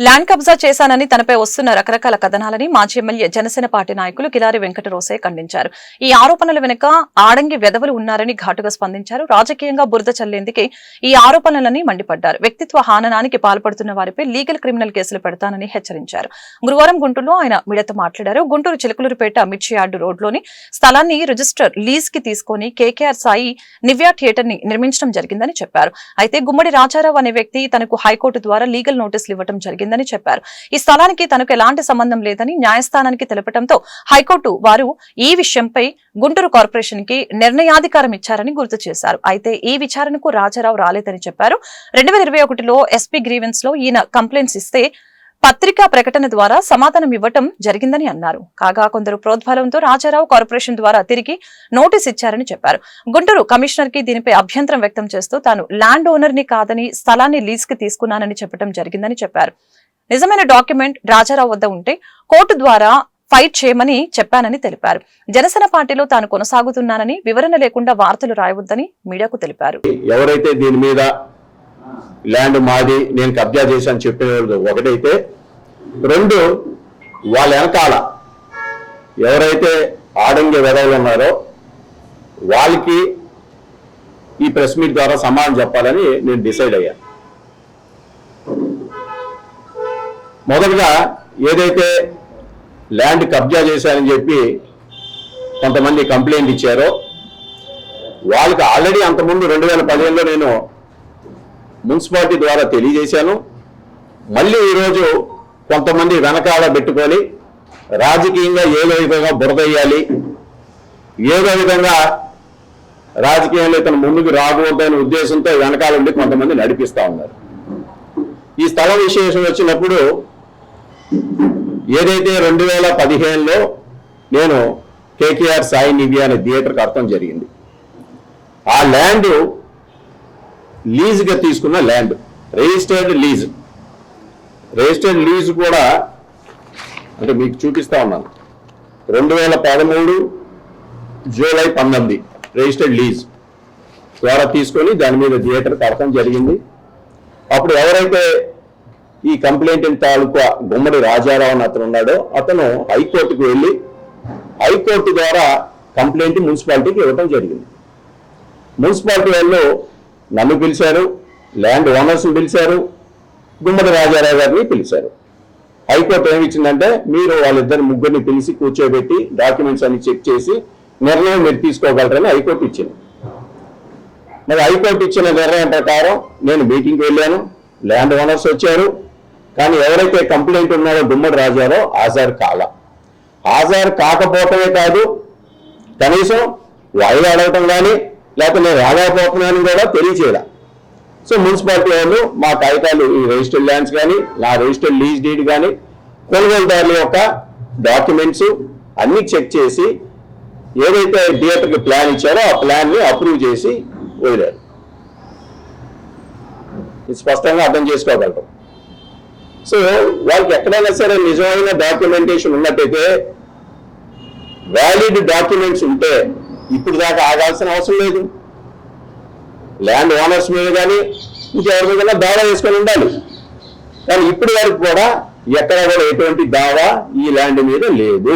Land కబ్జా చేశానని తనపై వస్తున్న రకరకాల కథనాలని మాజీ ఎమ్మెల్యే జనసేన పార్టీ నాయకులు కిలారి వెంకటరోసయ్య ఖండించారు. ఈ ఆరోపణల వెనుక ఆడంగి వెధవలు ఉన్నారని ఘాటుగా స్పందించారు. రాజకీయంగా బురద చల్లేందుకే ఈ ఆరోపణలని మండిపడ్డారు. వ్యక్తిత్వ హాననానికి పాల్పడుతున్న వారిపై లీగల్ క్రిమినల్ కేసులు పెడతానని హెచ్చరించారు. గురువారం గుంటూరులో ఆయన మీడియాతో మాట్లాడారు. గుంటూరు చిలకలూరుపేట మిర్చి యార్డు రోడ్లోని స్థలాన్ని రిజిస్టర్ లీజ్కి తీసుకుని కేకేఆర్ సాయి నివ్యా థియేటర్ని నిర్మించడం జరిగిందని చెప్పారు. అయితే గుమ్మడి రాజారావు అనే వ్యక్తి తనకు హైకోర్టు ద్వారా లీగల్ నోటీసులు ఇవ్వడం జరిగిందని చెప్పారు. ఈ స్థలానికి తనకు ఎలాంటి సంబంధం లేదని న్యాయస్థానానికి తెలపడంతో హైకోర్టు వారు ఈ విషయంపై గుంటూరు కార్పొరేషన్కి నిర్ణయాధికారం ఇచ్చారని గుర్తు చేశారు. అయితే ఈ విచారణకు రాజారావు రాలేదని చెప్పారు. రెండు వేల ఇరవై ఒకటిలో ఎస్పీ గ్రీవెన్స్లో ఈయన కంప్లైంట్స్ ఇస్తే పత్రికా ప్రకటన ద్వారా సమాధానం ఇవ్వటం జరిగిందని అన్నారు. కాగా కొందరు ప్రోద్బలంతో రాజారావు కార్పొరేషన్ ద్వారా తిరిగి నోటీస్ ఇచ్చారని చెప్పారు. గుంటూరు కమిషనర్కి దీనిపై అభ్యంతరం వ్యక్తం చేస్తూ తాను ల్యాండ్ ఓనర్ని కాదని స్థలాన్ని లీజ్కి తీసుకున్నానని చెప్పడం జరిగిందని చెప్పారు. నిజమైన డాక్యుమెంట్ రాజారావు వద్ద ఉంటే కోర్టు ద్వారా ఫైట్ చేయమని చెప్పానని తెలిపారు. జనసేన పార్టీలో తాను కొనసాగుతున్నానని వివరణ లేకుండా వార్తలు రాయవద్దని మీడియాకు తెలిపారు. ఎవరైతే దీని మీద ల్యాండ్ మాది నేను కబ్జా చేశాను చెప్పిన ఒకటైతే రెండు వాళ్ళ వెనకాల ఎవరైతే ఆడంగి వెదవులు ఉన్నారో వాళ్ళకి ఈ ప్రెస్ మీట్ ద్వారా సమాధానం చెప్పాలని నేను డిసైడ్ అయ్యాను మొదటగా ఏదైతే ల్యాండ్ కబ్జా చేశారని చెప్పి కొంతమంది కంప్లైంట్ ఇచ్చారో వాళ్ళకి ఆల్రెడీ అంతకుముందు రెండు వేల పదిహేనులో నేను మున్సిపాలిటీ ద్వారా తెలియజేశాను. మళ్ళీ ఈరోజు కొంతమంది వెనకాల పెట్టుకొని రాజకీయంగా ఏదో విధంగా బురదయ్యాలి. ఏదో విధంగా రాజకీయంలో ఇతను ముందుకు రాకూడదనే ఉద్దేశంతో వెనకాల ఉండి కొంతమంది నడిపిస్తూ ఉన్నారు. ఈ స్థల విశేషం వచ్చినప్పుడు ఏదైతే రెండు వేల పదిహేనులో నేను కేకేఆర్ సాయి నివ్య అనే థియేటర్ అర్థం జరిగింది. ఆ ల్యాండ్ లీజుగా తీసుకున్న land registered lease. Registered lease కూడా అంటే మీకు చూపిస్తా ఉన్నాను. రెండు వేల పదమూడు జూలై పంతొమ్మిది రిజిస్టర్డ్ లీజ్ ద్వారా తీసుకొని దాని మీద థియేటర్ కడతాం జరిగింది. అప్పుడు ఎవరైతే ఈ కంప్లైంట్ తాలూకా గుమ్మడి రాజారావు అని అతను ఉన్నాడో అతను హైకోర్టుకు వెళ్ళి హైకోర్టు ద్వారా కంప్లైంట్ మున్సిపాలిటీకి ఇవ్వడం జరిగింది. మున్సిపాలిటీ వాళ్ళు నన్ను పిలిచారు ల్యాండ్ ఓనర్స్ పిలిచారు గుమ్మడి రాజారావు గారిని పిలిచారు. హైకోర్టు ఏమి ఇచ్చిందంటే మీరు వాళ్ళిద్దరు ముగ్గురిని పిలిచి కూర్చోబెట్టి డాక్యుమెంట్స్ అన్ని చెక్ చేసి నిర్ణయం మీరు తీసుకోగలరని హైకోర్టు ఇచ్చింది. మరి హైకోర్టు ఇచ్చిన నిర్ణయం ప్రకారం నేను మీటింగ్కి వెళ్ళాను ల్యాండ్ ఓనర్స్ వచ్చారు. కానీ ఎవరైతే కంప్లైంట్ ఉన్నారో గుమ్మడి రాజారో హాజరు కాల. హాజరు కాకపోవటమే కాదు కనీసం వాయిదా అడగటం కానీ లేకపోతే నేను రాలేకపోతున్నాను కూడా తెలియచేయాలి. సో మున్సిపాలిటీ వాళ్ళు మా కాగితాలు ఈ రిజిస్టర్డ్ ల్యాండ్స్ కానీ నా రిజిస్టర్డ్ లీజ్ డీడ్ కానీ కొనుగోలుదారుల యొక్క డాక్యుమెంట్స్ అన్ని చెక్ చేసి ఏదైతే థియేటర్కి ప్లాన్ ఇచ్చారో ఆ ప్లాన్ని అప్రూవ్ చేసి వదిలారు. ఇది స్పష్టంగా అర్థం చేసుకోగలరు. సో వాళ్ళకి ఎక్కడైనా సరే నిజమైన డాక్యుమెంటేషన్ ఉన్నట్టయితే వ్యాలిడ్ డాక్యుమెంట్స్ ఉంటే ఇప్పుడు దాకా ఆగాల్సిన అవసరం లేదు. ల్యాండ్ ఓనర్స్ మీద కానీ ఇంకెవరి మీద దావా వేసుకొని ఉండాలి. కానీ ఇప్పటి వరకు కూడా ఎక్కడ కూడా ఎటువంటి దావా ఈ ల్యాండ్ మీద లేదు.